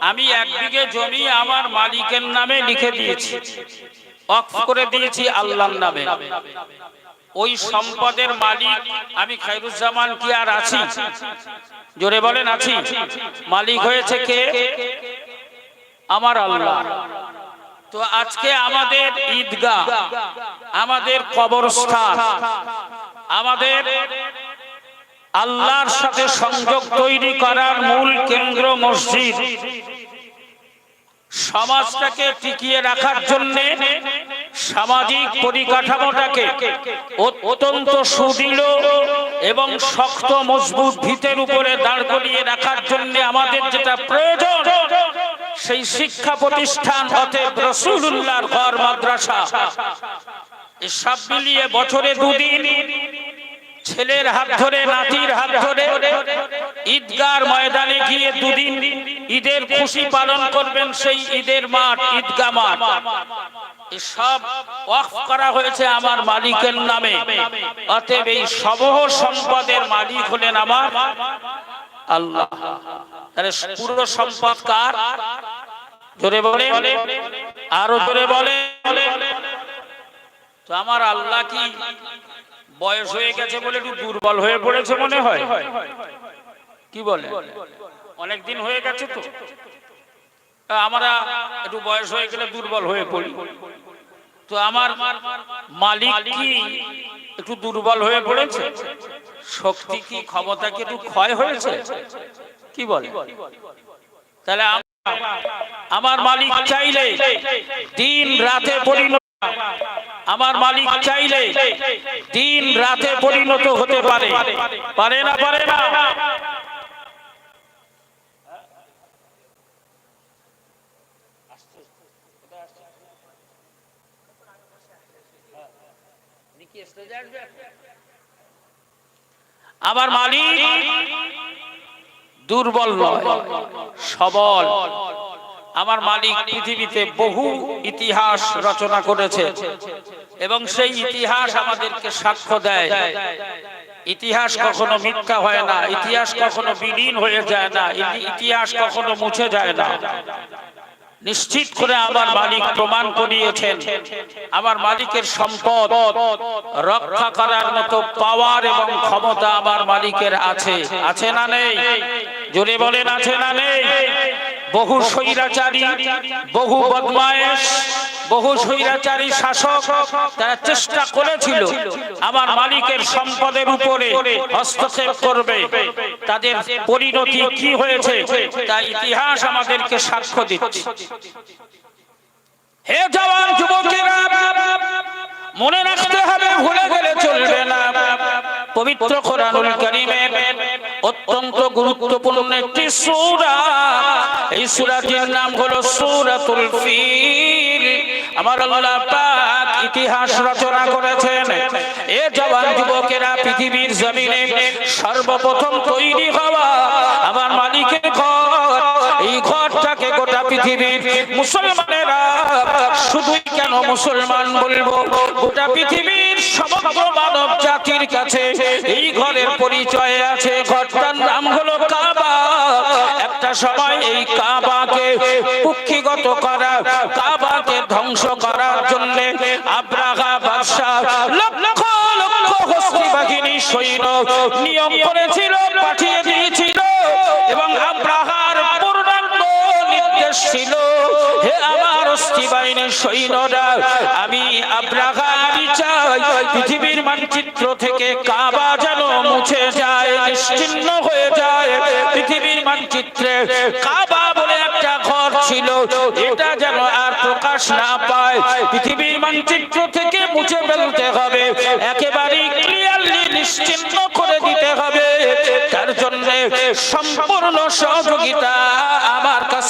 আমি এক বিঘে জমি আমার মালিকের নামে লিখে দিয়েছি। অফ করে দিয়েছি আল্লাহর নামে। ওই সম্পদের মালিক আমি খাইরুজ্জামান কি আর আছি? জোরে বলেন, আছি। মালিক হয়েছে কে? আমার আল্লাহ। তো আজকে আমাদের ঈদগাহ, আমাদের কবরস্থান, আমাদের আল্লাহর সাথে সংযোগ তৈরি করার মূল কেন্দ্র মসজিদ। সমাজটাকে টিকিয়ে রাখার জন্য সামাজিক পরিকাঠামোটাকে অত্যন্ত সুদৃঢ় এবং শক্ত মজবুত ভিতের উপরে দাঁড় করিয়ে রাখার জন্য আমাদের যেটা প্রয়োজন, সেই শিক্ষা প্রতিষ্ঠান অতএব রসুল্লাহর ঘর মাদ্রাসা। সব মিলিয়ে বছরে দুদিন ছেলের হাত ধরে, নাতির হাত ধরে, ঈদগার ময়দানে গিয়ে দুদিন ঈদের খুশি পালন করবেন সেই ঈদের মাঠ ঈদগা মাঠ। সব করা হয়েছে আমার মালিকের নামে। অতএব এই সমহ সম্পদের মালিক হলেন আমার আল্লাহ। তাহলে পুরো সম্পদ কার? জোরে বলে আরও জোরে বলে তো আমার আল্লাহ কি বয়স হয়ে গেছে বলে একটু দুর্বল হয়ে পড়েছে মনে হয়? কি বলে? অনেক দিন হয়ে গেছে তো। আমরা একটু বয়স হয়ে গেলে দুর্বল হয়ে পড়ি। তো আমার মালিক কি একটু দুর্বল হয়ে পড়েছে? শক্তি কি ক্ষমতা কি একটু ক্ষয় হয়েছে? কি বলে? তাহলে আমার মালিক চাইলে দিন রাতে পরিণত আমার মালিক চাইলে দিন রাতে পরিণত হতে পারে। পারে না পারে না? আমার মালিক দুর্বল নয়, সবল। আমার মালিক পৃথিবীতে বহু ইতিহাস রচনা করেছে এবং সেই ইতিহাস আমাদেরকে সাক্ষ্য দেয়। ইতিহাস কখনো মিথ্যা হয় না, ইতিহাস কখনো বিলীন হয়ে যায় না ইতিহাস কখনো মুছে যায় না। নিশ্চিত করে আমার মালিক প্রমাণ করিয়েছেন, আমার মালিকের সম্পদ, রক্ষা করার মতো পাওয়ার এবং ক্ষমতা আমার মালিকের আছে। আছে না নেই? জোরে বলেন, আছে না নেই? বহু স্বৈরাচারী, বহু বদমায়েশ, বহু স্বৈরাচারী শাসক তারা চেষ্টা করেছিল আমার মালিকের সম্পদের উপরে হস্তক্ষেপ করবে। তাদের পরিণতি কি হয়েছে তা ইতিহাস আমাদেরকে সাক্ষ্য দিচ্ছে। হে জওয়ান যুবকেরা, মনে রাখতে হবে, ভুলে গেলে চলবে না। পবিত্র কোরআনুল অত্যন্ত গুরুত্বপূর্ণ একটি সূরা। এই সূরাটির নাম হলো সূরাতুল ফিল। আমার আল্লাহ পাক ইতিহাস রচনা করেছেন। এ জওয়ান যুবকেরা, পৃথিবীর জমিনে সর্বপ্রথম তৈরি হওয়া মুসলমানেরা, শুধুই কেন মুসলমান বলব? গোটা পৃথিবীর মানব জাতির কাছে এই ঘরের পরিচয় আছে। ঘরটার নাম হলো কাবা। একটা সময় এই কাবাকে করা, কাবাকে ধ্বংস করার জন্য আব্রাহা বাদশাহ লক্ষ লক্ষ হস্তি বাহিনী সৈন্য নিয়ম করেছিল, পাঠিয়ে হে আমার অস্থি বাহিনীর সৈন্যরা, আমি চাই। পৃথিবীর মানচিত্র থেকে কাবা যেন মুছে যায়, নিশ্চিন্ন হয়ে যায়। পৃথিবীর মানচিত্রে কাবা বলে একটা ঘর ছিল। এটা যেন আর প্রকাশ না পায়। পৃথিবীর মানচিত্র থেকে মুছে ফেলতে হবে। একেবারেই ক্লিয়ারলি নিশ্চিন্ন করে দিতে হবে। তার জন্য সম্পূর্ণ সহযোগিতা আমার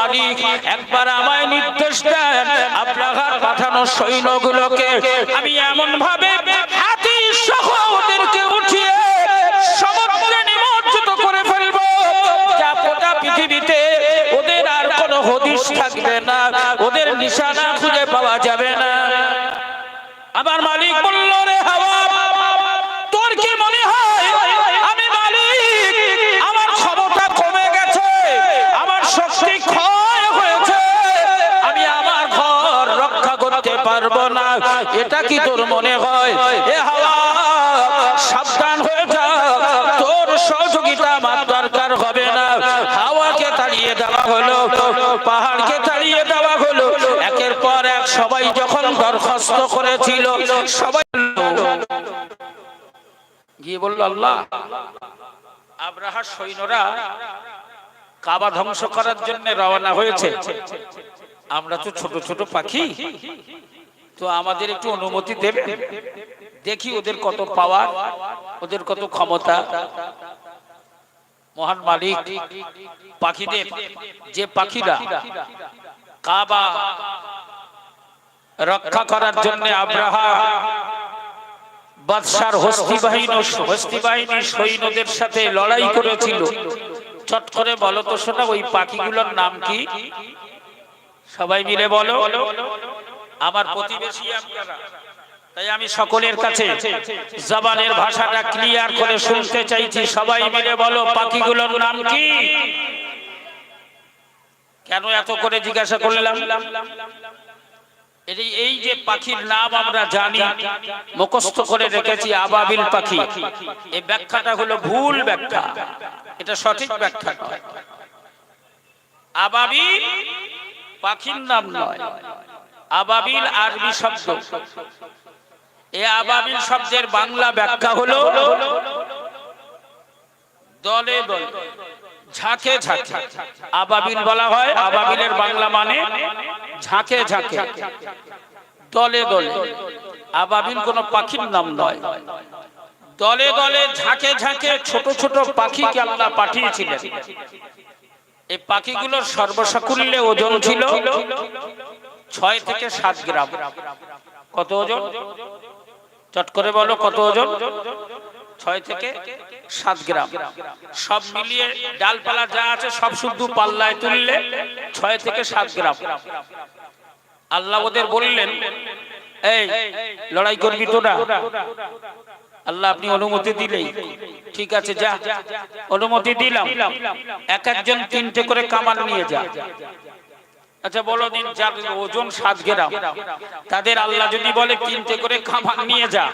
মালিক একবার আমায় নির্দেশ দেন, আপনার পাঠানো সৈন্যগুলোকে আমি এমন ভাবে হাতি উঠিয়ে ওদের আর কোনো হদিশ থাকবে না, ওদের নিশানা খুঁজে পাওয়া যাবে না। আমার মালিক বলল এটা কি তোর মনে হয়? এ হাওয়া, সাবধান হয়ে যা। তোর সহযোগিতা আমার দরকার হবে না। হাওয়াকে তাড়িয়ে দেওয়া হলো, পাহাড়কে তাড়িয়ে দেওয়া হলো। একের পর এক সবাই যখন দরখাস্ত করেছিল, সবাই গিয়ে বলল, আল্লাহ আব্রাহার সৈন্যরা কাবা ধ্বংস করার জন্য রওনা হয়েছে। আমরা তো ছোট ছোট পাখি। তো আমাদের একটু অনুমতি দেবে দেখি ওদের কত পাওয়ার ওদের কত ক্ষমতা। মহান মালিক, পাখিদের, যে পাখিরা কাবা রক্ষা করার জন্য আব্রাহা বাদশার হস্তি বাহিনী হস্তি বাহিনী সৈন্যদের সাথে লড়াই করেছিল। চট করে বলো তো শোনা, ওই পাখিগুলোর নাম কি? সবাই মিলে বলো। আমার। প্রতিবেশী আপনারা তাই আমি সকলের কাছে জবানের ভাষাটা ক্লিয়ার করে শুনতে চাইছি। সবাই মিলে বলো পাখিগুলোর নাম কি? কেন এত করে জিজ্ঞাসা করলাম? এই- এই যে পাখির নাম আমরা জানি মুখস্থ করে রেখেছি আবাবিল পাখি। এই ব্যাখ্যাটা হলো ভুল ব্যাখ্যা। এটা সঠিক ব্যাখ্যা নয়। আবাবিল পাখির নাম নয়। আবাবিল আরবি শব্দ। এ আবাবিল শব্দের বাংলা ব্যাখ্যা হলো, দলে দলে, ঝাঁকে ঝাঁকে। আবাবিল বলা হয়, আবাবিলের বাংলা মানে ঝাঁকে ঝাঁকে। দলে দলে, আবাবিল কোনো পাখির নাম নয়। দলে দলে, ঝাঁকে ঝাঁকে ছোট ছোট পাখিকে আল্লাহ পাঠিয়েছিলেন। এই পাখিগুলোর সর্বসাকুল্যে ওজন ছিল ছয় থেকে সাত গ্রাম। কত ওজন? চট করে বলো কত ওজন? ছয় থেকে সাত গ্রাম। সব মিলিয়ে ডালপালা যা আছে সব শুদ্ধ পাল্লায় তুললে ছয় থেকে সাত গ্রাম। আল্লাহ ওদের বললেন, এই, লড়াই করবি তোরা আল্লাহ আপনি অনুমতি দিলেই। ঠিক আছে, যা। অনুমতি দিলাম। এক একজন তিনটে করে কামান নিয়ে যা। আচ্ছা বলো দিন যার ওজন সাত গ্রাম। তাদের আল্লাহ যদি বলে কিনতে করে খাবার নিয়ে যা,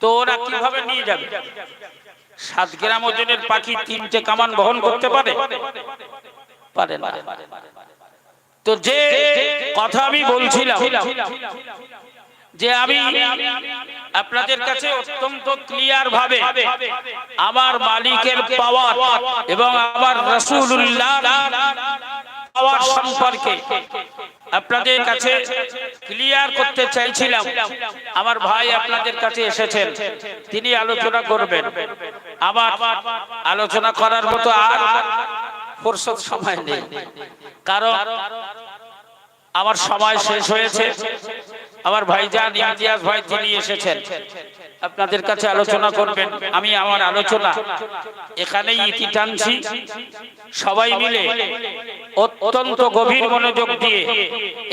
তো ওরা কীভাবে নিয়ে যাবে? সাত গ্রাম ওজনের পাখি তিনটে কামান বহন করতে পারে? পারে না। তো যে কথা আমি বলছিলাম যে আমি আপনাদের কাছে অত্যন্ত ক্লিয়ার ভাবে আমার মালিকের পাওয়ার এবং আমার রসুল্লাহ পাওয়ার সম্পর্কে আপনাদের কাছে ক্লিয়ার করতে চাইছিলাম। আমার ভাই আপনাদের কাছে এসেছেন। তিনি আলোচনা করবেন। আমার আলোচনা করার মতো আর ফুরসত সময় নেই। কারণ আমার সময় শেষ হয়েছে। আমার ভাইজান ইমতিয়াজ ভাই তিনি এসেছেন। আপনাদের কাছে আলোচনা করবেন, আমি আমার আলোচনা। এখানেই ইতি টানছি। সবাই মিলে অত্যন্ত গভীর মনোযোগ দিয়ে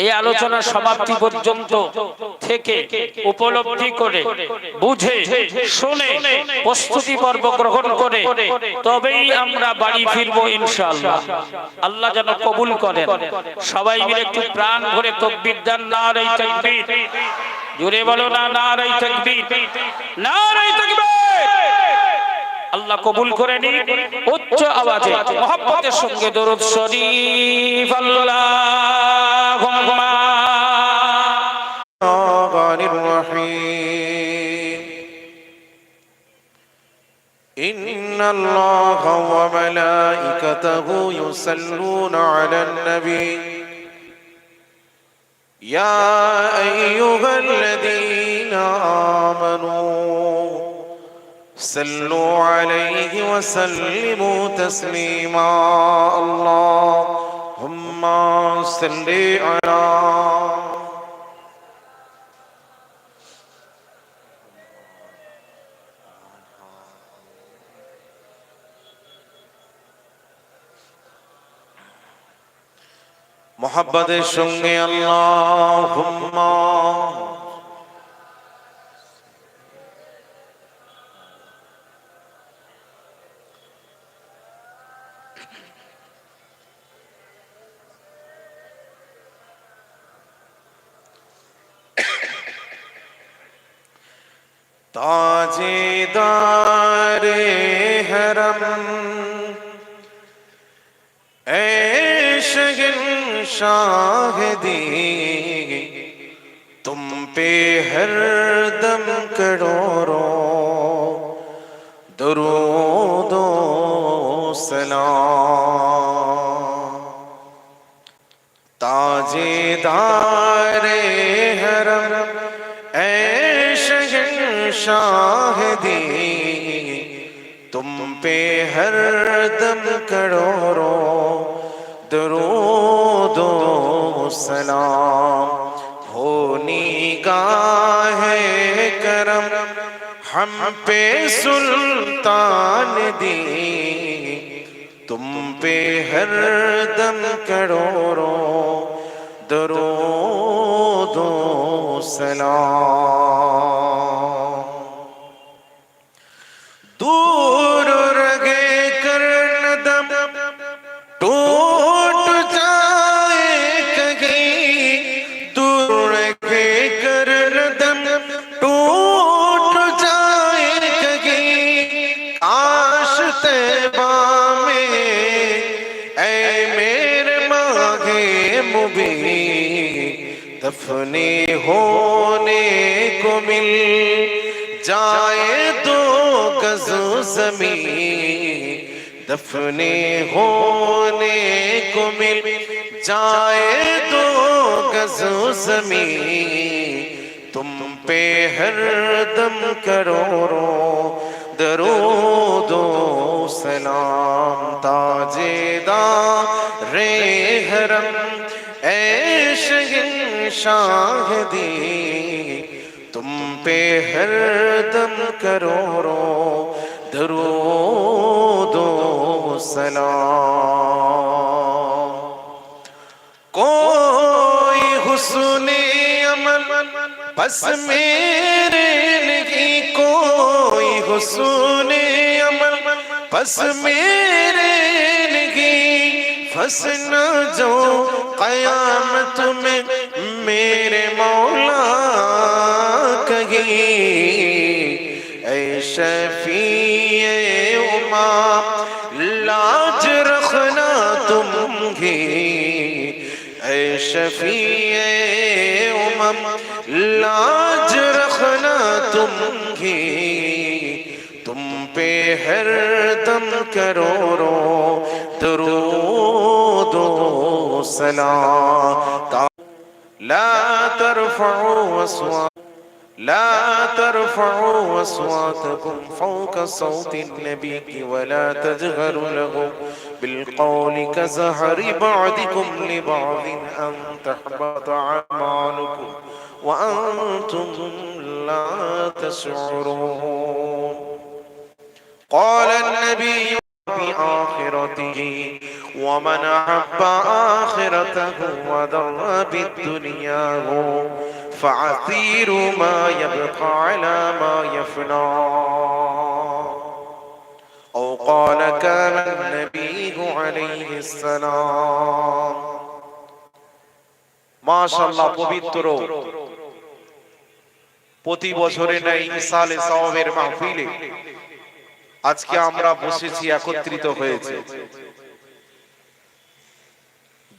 এই আলোচনা সমাপ্তি পর্যন্ত থেকে উপলব্ধি করে, বুঝে, শুনে প্রস্তুতি পর্ব গ্রহণ করে তবেই আমরা বাড়ি ফিরবো ইনশাআল্লাহ। আল্লাহ যেন কবুল করেন। সবাই মিলে একটু প্রাণ ভরে তকবির দান না রে তকবির। জুড়ে বলো না না রে নারাই তাকবীর। আল্লাহ কবুল করে নি উচ্চ আওয়াজে, মহব্বতের সঙ্গে দরুদ শরীফ, আল্লাহুম্মা। আগানির রহিম। ইন্নাল্লাহ ওয়া মালাইকাতাহু ইউসাল্লুনা আলান নবী। ইয়া আইয়ুহাল্লাযী الذين آمنوا صلوا عليه وسلموا تسليما اللهم صل على মোহাব্বতের সঙ্গে আল্লাহ ताजेदार हरम। ऐशगिन शाह दी। तुम पे हर दम करो रो पे हर दम करोड़ो दरूदो सलाम होनी गाहे करम हम पे सुल्तान दी तुम पे हर दम करोड़ो दरूदो सलाम दफने होने को मिल जाए तो गज ज़मीन। दफने होने को मिल जाए तो गज ज़मीन। तुम पे हर दम करोड़ो दरूदो सलाम ताजेदा रे हरम। ऐ शहन शाहदी, तुम पे हर दम करोड़ो दरूदो सलाम। कोई हुस्ने अमल, बस मेरे नहीं कोई हुस्ने अमल, बस मेरे नहीं फसना जो कयामत में میرے مولا کہیں اے شفیع اما لاج رکھنا تم بھی اے شفیع امم لاج رکھنا تم بھی تم پہ ہر دم کرو رو درو دو سلام لا ترفعوا أصوات لا ترفعوا أصواتكم فوق صوت النبي ولا تجهروا له. بالقول كزهر بعضكم لبعض أن تحبط أعمالكم وأنتم لا تشعرون. قال النبي في آخرته ومن أحب آخرته وذر بالدنيا فعثير ما يبقى على ما يفنى أو قال كان النبي عليه السلام ما شاء الله পবিত্র প্রতি বছরে নাই ইসালে সাওয়াবের মাহফিলে আজকে আমরা বসেছি একত্রিত হয়েছে।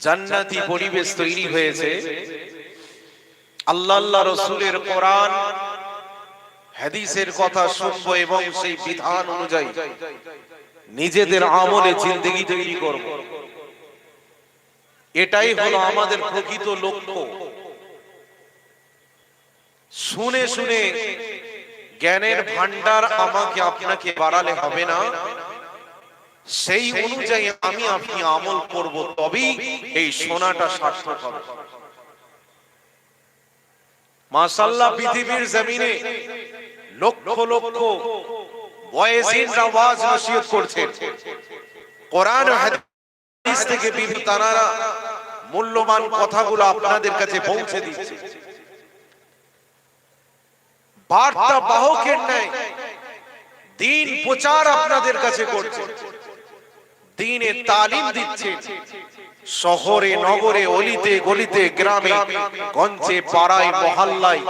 জান্নাতি পরিবেশ তৈরি হয়েছে। আল্লাহ আল্লাহ রসুলের কোরআন হাদিসের কথা শুনব এবং সেই বিধান অনুযায়ী নিজেদের আমলে জিন্দগি তৈরি করব। এটাই হলো আমাদের প্রকৃত লক্ষ্য। শুনে শুনে জ্ঞানের ভান্ডার আমাকে আপনাকে বাড়ালে হবে না। সেই অনুযায়ী আমি আপনি আমল করব তবেই এই সোনাটা সার্থক হবে। মাশাল্লাহ পৃথিবীর জমিনে লক্ষ লক্ষ বয়েজিন আওয়াজ নসিহত করছেন কোরআন হাদিস থেকে বিভিন্ন তারারা মূল্যবান কথাগুলো আপনাদের কাছে পৌঁছে দিচ্ছি। বার্তা বাহকের ন্যায় দিন প্রচার আপনাদের কাছে করছে। দিনে তালিম দিচ্ছে। শহরে, নগরে, অলিতে, গলিতে, গ্রামে, গঞ্জে, পাড়ায়, মহল্লায়,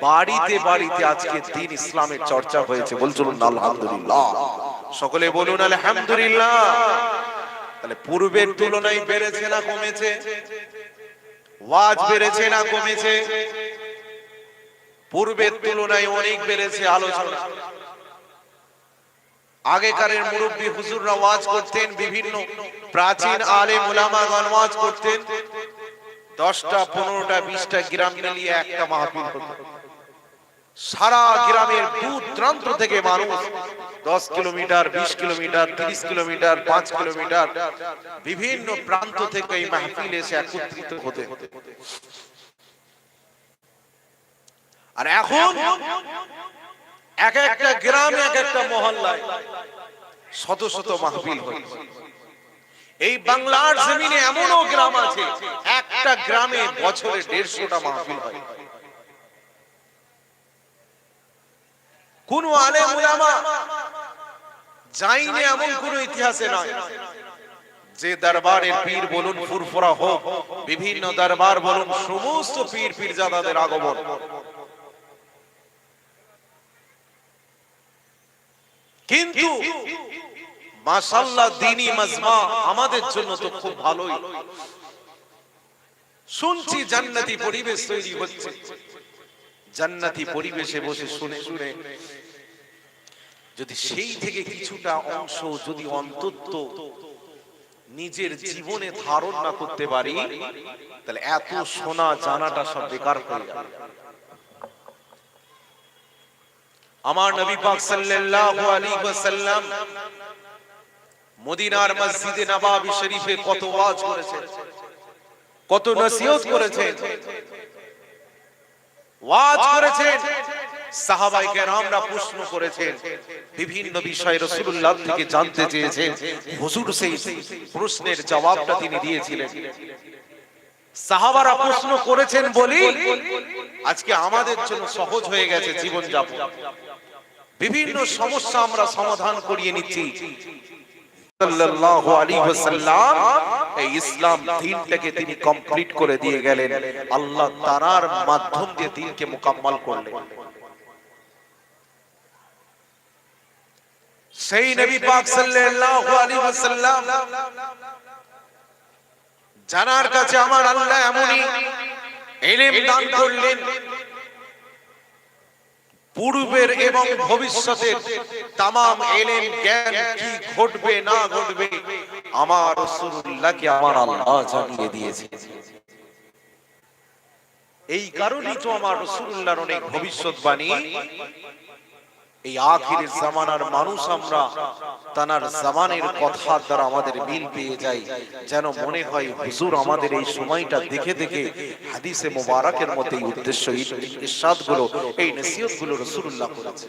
বাড়িতে বাড়িতে আজকে দিন ইসলামের চর্চা হয়েছে। বলছুন আলহামদুলিল্লাহ। সকলে বলুন, আলহামদুলিল্লাহ। তাহলে পূর্বের তুলনায় বেড়েছে না কমেছে? ওয়াজ বেড়েছে না কমেছে? পূর্বের তুলনায় অনেক বেড়েছে আলোচনা। আগেকারের মুরব্বী হুজুররা ওয়াজ করতেন বিভিন্ন প্রাচীন আলেম ওলামাগণ ওয়াজ করতেন। দশটা পনেরোটা বিশটা গ্রাম মিলিয়ে একটা মাহফিল হতো। সারা গ্রামের দূর দূরান্ত থেকে মানুষ দশ কিলোমিটার বিশ কিলোমিটার তিরিশ কিলোমিটার পাঁচ কিলোমিটার বিভিন্ন প্রান্ত থেকে এই মাহফিল এসে একত্রিত হতে। আর এখন এক একটা গ্রামে এক একটা মহল্লায় শত শত মাহফিল এই বাংলার জমিনে এমনও গ্রাম আছে, একটা গ্রামে বছরে দেড়শোটা মাহফিল হয়। কোন আলে যাইনি এমন কোন ইতিহাসে নয়। যে দরবারের পীর বলুন, ফুরফুরা হোক, বিভিন্ন দরবার বলুন, সমস্ত পীর পীরজাদাদের আগমন। কিন্তু মাশাল্লাহ দিনী মাজমা আমাদের জন্য তো খুব ভালোই। শুনছি জান্নাতি পরিবেশ তৈরি হচ্ছে। জান্নাতি পরিবেশে বসে শুনে শুনে যদি সেই থেকে কিছুটা অংশ যদি অন্তত নিজের জীবনে ধারণ না করতে পারি, তাহলে এত সোনা জানাটা সব বেকার হয়ে যাবে। আমার নবী পাক সাল্লাল্লাহু আলাইহি ওয়াসাল্লাম মদিনার মসজিদে নবাবী শরীফে কত ওয়াজ করেছেন, কত নসিহত করেছেন, ওয়াজ করেছেন সাহাবাই কেরামরা প্রশ্ন করেছেন, বিভিন্ন বিষয়ে রাসূলুল্লাহ থেকে জানতে চেয়েছেন, হুজুর সেই প্রশ্নের জবাবটা তিনি দিয়েছিলেন। সাহাবারা প্রশ্ন করেছেন বলি আজকে আমাদের জন্য সহজ হয়ে গেছে জীবন যাপন বিভিন্ন সমস্যা আমরা সমাধান করিয়ে নিচ্ছি। ইসলাম তিনি কমপ্লিট করে দিয়ে গেলেন। আল্লাহ মাধ্যম দিয়ে করলেন। সেই নবী পাক জানার কাছে আমার আল্লাহ এমনই ইলম দান করলেন। পূর্বের এবং ভবিষ্যতের তামাম এলেন জ্ঞান কি ঘটবে, না ঘটবে, আমার রসুল্লাহকে আমার আল্লাহ জানিয়ে দিয়েছে। এই কারণেই তো আমার রসুল্লাহর অনেক ভবিষ্যৎবাণী এই আখিরের জামানার মানুষ আমরা, তানার জামানের কথার দ্বারা আমাদের মিল পেয়ে যাই। যেন মনে হয় হুজুর আমাদের এই সময়টা দেখে দেখে হাদিসে মোবারকের মধ্যে এই উদ্দেশ্য, ইরশাদগুলো, এই নসিহতগুলো রাসূলুল্লাহ করেছে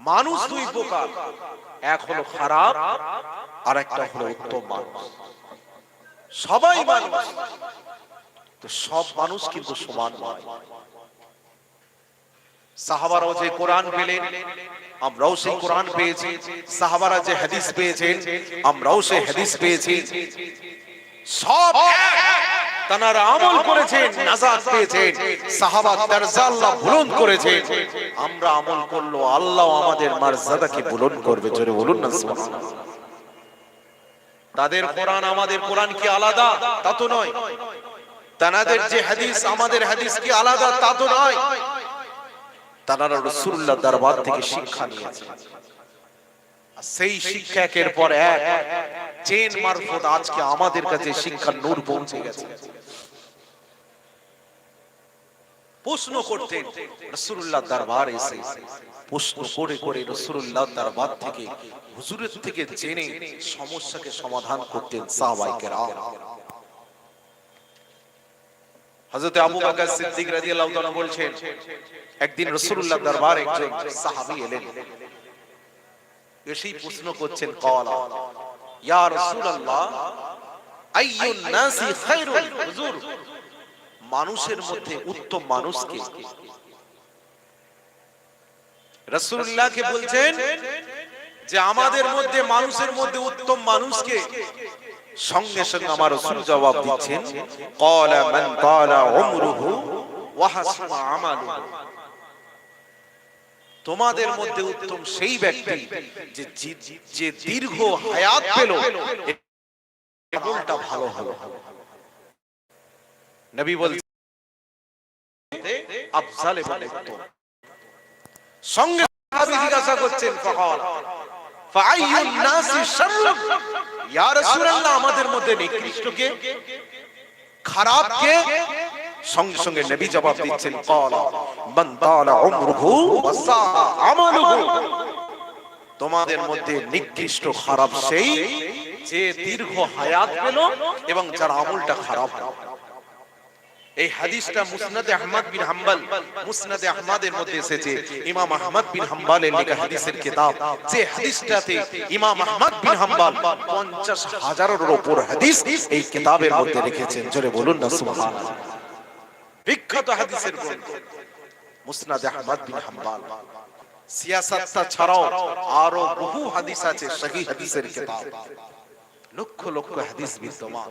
মানুষ দুই প্রকার, এক হলো খারাপ আর একটা হলো উত্তম মানুষ। সবাই মানুষ, তো সব মানুষ কিন্তু সমান নয়। সাহাবারাও যে কোরআন পেলেন, আমরাও সেই কোরআন পেয়েছি। সাহাবারা যে হাদিস পেয়েছেন, আমরাও সেই হাদিস পেয়েছি। সব। তানারা আমল করেছেন, নাজাত পেয়েছেন। সাহাবা দরজা বুলন্দ করেছেন। আমরা আমল করল, আল্লাহ আমাদের মর্যাদাকে বুলন্দ করবে। জোরে বলুন না, সুবহানাল্লাহ। তাদের কোরআন আমাদের কোরআন কি আলাদা? তা তো নয়। তানাদের যে হাদিস, আমাদের হাদিস কি আলাদা? তা তো নয়। তারা রসুল্লাহ দরবার থেকে শিক্ষা নিয়েছে। সেই শিক্ষকের পর এক চেন মারফত আজকে আমাদের কাছে শিক্ষার নূর পৌঁছে গেছে। প্রশ্ন করতেন রসুল্লাহ দরবার এসে প্রশ্ন করে করে রসুল্লাহ দরবার থেকে হুজুরের থেকে জেনে সমস্যাকে সমাধান করতেন সাহাবাই কেরাম। হযরত আবু বকর সিদ্দিক রাদিয়াল্লাহু তাআলা বলছেন, একদিন রাসূলুল্লাহ দরবারে একজন সাহাবী এলেন। এসেই প্রশ্ন করছেন, কওয়ালা, ইয়া রাসূলুল্লাহ, আইয়ুন নাসি খায়রুল হুজুর? মানুষের মধ্যে উত্তম মানুষকে রাসূলুল্লাহকে বলছেন যে আমাদের মধ্যে, মানুষের মধ্যে উত্তম মানুষকে সঙ্গে সঙ্গে আমার রাসূল জবাব দিচ্ছেন ক্বালা মান তালা উমরুহু ওয়া হাসনা আমালুহু তোমাদের মধ্যে উত্তম সেই ব্যক্তি যে যে- দীর্ঘ হায়াত পেল আমলটা ভালো হলো নবী বলছেন আফজাল এবং উত্তম সঙ্গে সাহাবী জিজ্ঞাসা করছেন ফাকাল আমাদের মধ্যে নিকৃষ্ট কে খারাপ কে সঙ্গে সঙ্গে নবী জবাব দিচ্ছেন তোমাদের মধ্যে নিকৃষ্ট খারাপ সেই যে দীর্ঘ হায়াত পেল এবং যার আমলটা খারাপ হলো। এই হাদিসটা মুসনাদে আহমদ বিন হাম্বল, মুসনাদে আহমদের মধ্যে এসেছে। ইমাম আহমদ বিন হাম্বলের লেখা হাদিসের কিতাব। যে হাদিসটাতে ইমাম আহমদ বিন হাম্বল 50 হাজারের উপর হাদিস এই কিতাবের মধ্যে লিখেছেন জোরে বলুন না, সুবহানাল্লাহ। বিখ্যাত হাদিসের গ্রন্থ মুসনাদে আহমদ বিন হাম্বল। সিয়াসাতটা ছাড়াও আরও বহু হাদিস আছে সহি হাদিসের কিতাব। লক্ষ লক্ষ হাদিস বিদ্যমান।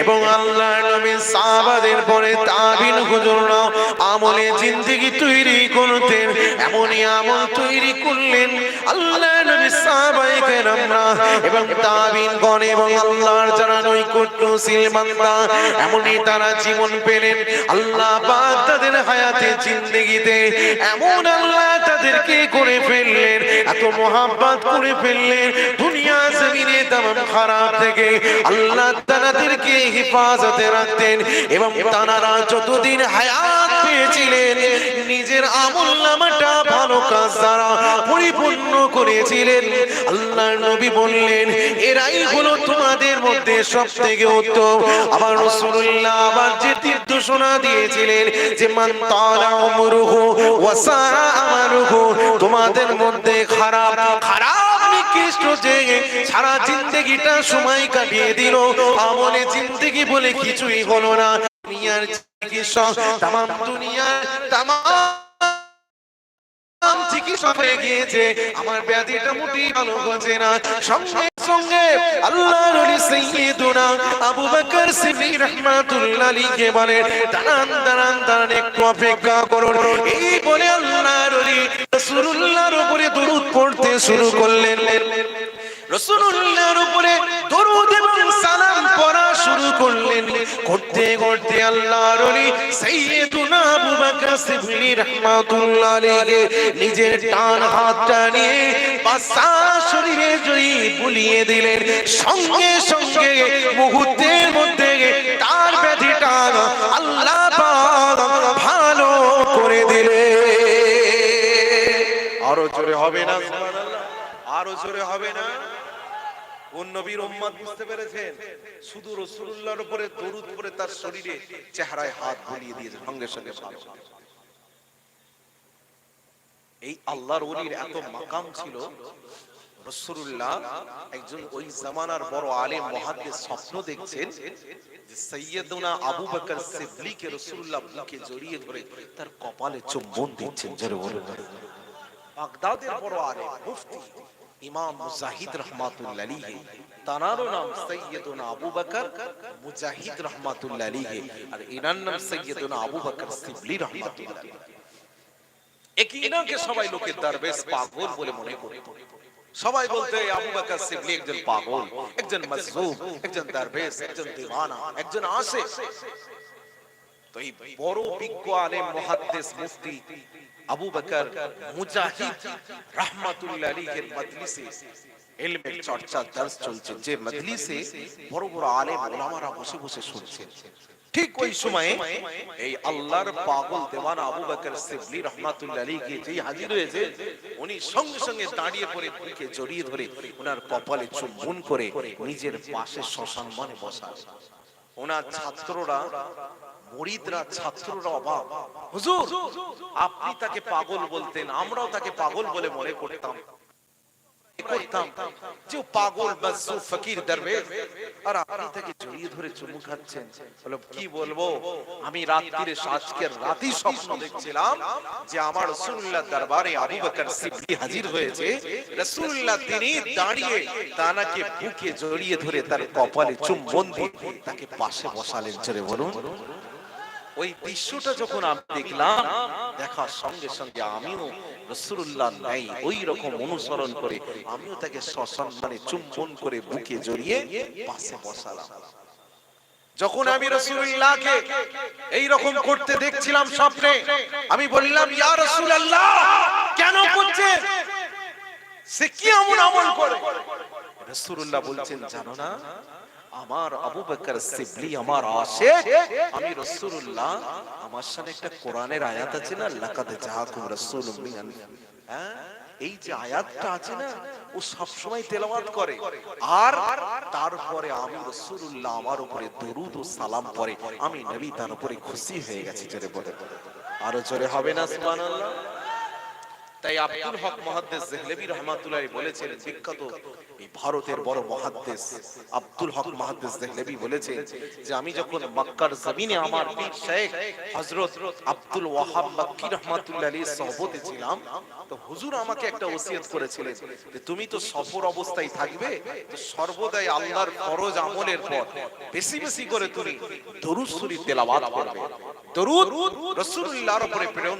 এবং আল্লাহ নবী সাহাবাদের পরে তাবিন হুজুররা আমলে জিন্দেগি তৈরি করতেন, এমনই আমল তৈরি করলেন আল্লাহ নবী সাহাবায়ে কেরামরা এবং তাবিন গণ এবং আল্লাহর যারা নৈকট্যশীল বান্দা, এমনই তারা জীবন পেলেন। আল্লাহ পাক তাদের হায়াতে, জিন্দেগিতে এমন আল্লাহ তাদেরকে করে ফেললেন, এত মোহাব্বত করে ফেললেন, দুনিয়া জমিনে তামাম খারাপ থেকে আল্লাহ তাদেরকে হেফাজতে রাখতেন এবং তারা যতদিন হায়াত পেয়েছিলেন নিজের আমল নামাটা ভালো কাজ দ্বারা পরিপূর্ণ করেছিলেন। আল্লাহ নবী বললেন, এরাই হলো তোমাদের মধ্যে সব থেকে উত্তম। আবার রসুল্লাহ আবার যে তীর্থ শোনা দিয়েছিলেন যে, মান তালা উমরুহু ওয়া সাআ তোমাদের মধ্যে খারাপ খারাপ নিকৃষ্ট যে সারা জিন্দেগিটা সময় কাটিয়ে দিল, আমলে জিন্দেগি বলে কিছুই হলো না। দুনিয়ার চিকিৎসা তাম দুনিয়ার তাম চিকিৎসা গিয়েছে। আমার ব্যাধিটা মোটেই ভালো হচ্ছে না। সঙ্গে সঙ্গে আল্লাহ নবী সাইয়্যিদুনা আবু বকর সিদ্দিক রাহমাতুল্লাহ আলাইহি বলেন দাঁড়ান দাঁড়ান দাঁড়ান, একটু অপেক্ষা পড়তে শুরু করলেন। রসুল্লাহর উপরে দরুদ এবং সালাম পড়া শুরু করলেন। করতে করতে আল্লাহর ওলি সাইয়্যিদুনা আবু বকর সিদ্দিক রাহমাতুল্লাহ আলাইহি নিজের ডান হাতটা নিয়ে বাসা শরীরে জয়ী বুলিয়ে দিলেন। সঙ্গে সঙ্গে মুহূর্তের মধ্যে তার ব্যাধিটা আল্লাহ ভালো করে দিলে আরও জোরে হবে না? আরও জোরে হবে না? একজন ওই জামানার বড় আলেম মুহাদ্দিস স্বপ্ন দেখছেন যে সাইয়্যিদুনা আবু বকর রাসূলুল্লাহ বুকে জড়িয়ে ধরে তার কপালে চুম্বন দিচ্ছেন বড় আলেম, মুফতি। ইমাম মুজাহিদ রহমাতুল্লাহ তানারও নাম সৈয়দনা আবু বকর, মুজাহিদ রহমাতুল্লাহ আর ইনার নাম সৈয়দনা আবু বকর সিবলি রহমাতুল্লাহ একই ইনাকে সবাই লোকের দরবেশ পাগল বলে মনে করত। সবাই বলতে, আবু বকর সিবলি একজন পাগল, একজন মজলুম, একজন দরবেশ, একজন দিওয়ানা একজন আশিক। তো এই বড় বিজ্ঞ আলেম, মুহাদ্দিস মুফতি আবু বকর মুজাহিদ রাহমাতুল্লাহ আলাইহির মজলিসে ইলমের চর্চা দর্স চলছে। যে মজলিসে বড় বড় আলেম ওলামারা বসে বসে শুনছেন ঠিক ওই সময়ে এই আল্লাহর পাগল দেওয়ানা আবু বকর সিবলি রহমাতুল্লাহ আলাইহি যেই হাজির হয়েছে, উনি সঙ্গে সঙ্গে দাঁড়িয়ে পড়ে বুকে জড়িয়ে ধরে ওনার কপালে চুম্বন করে নিজের পাশে শ্মশান বসা। ওনার ছাত্ররা মরিদরা ছাত্ররা অবাক। হুজুর আপনি তাকে পাগল বলতেন আমরাও তাকে পাগল বলে মনে করতাম। করতাম? যে পাগল বাজু ফকির দরবেশ। আর আপনি তাকে জড়িয়ে ধরে চুমু খাচ্ছেন। বলো কি বলব? আমি রাত্রিরে আজকের রাতেই স্বপ্ন দেখছিলাম যে আমার রাসূলুল্লাহ দরবারে আবু বকর সিদ্দিক হাজির হয়েছে। রাসূলুল্লাহ তিনি দাঁড়িয়ে তানাকে বুকে জড়িয়ে ধরে তার কপালে চুম্বন দিয়ে তাকে পাশে বসালেন। চলে বলুন। ওই দৃশ্যটা যখন আমি দেখলাম, দেখার সঙ্গে সঙ্গে আমিও রসুল্লাহ নাই ওই রকম অনুসরণ করে আমিও তাকে সসম্মানে চুম্বন করে বুকে জড়িয়ে পাশে বসালাম। যখন আমি রসুল্লাহকে এই রকম করতে দেখছিলাম স্বপ্নে, আমি বললাম, ইয়া রসুল্লাহ কেন করছে সে কি এমন আমল করে? রসুল্লাহ বলছেন, জানো না আমার আবু বকর সিবলি আমার আশিক আমি রাসূলুল্লাহ আমার সাথে একটা কোরআনের আয়াত আছে না লাকাদ জাআকুম রাসূলুম মিন হ্যাঁ? এই যে আয়াতটা আছে না ও সব সময় তেলাওয়াত করে। আর তারপরে আমি রাসূলুল্লাহ আমার উপরে দরুদ ও সালাম পড়ে। আমি নবী তার উপরে খুশি হয়ে গেছি জোরে বলে আরও জোরে হবে না। সুবহানাল্লাহ? তাই আব্দুল হক মহাদ্দেস দেহলেভি রহমাতুল্লাহ বলেছেন, বিখ্যাত এই ভারতের বড় মহাদ্দেস আব্দুল হক মহাদ্দেস দেহলেভি বলেছেন যে আমি যখন মক্কার জমিনে আমার পীর শেখ হযরত আব্দুল ওয়াহাব মক্কি রহমাতুল্লাহ আলাইহির সহবতে ছিলাম, তো হুজুর আমাকে একটা ওসিয়ত করেছিলেন যে তুমি তো সফর অবস্থায় থাকবে, তো সর্বদাই আল্লাহর ফরজ আমলের পর বেশি বেশি করে তুমি দরুদ শরীফ তেলাওয়াত করবে। দরুদ রাসূলুল্লাহর উপরে প্রেরণ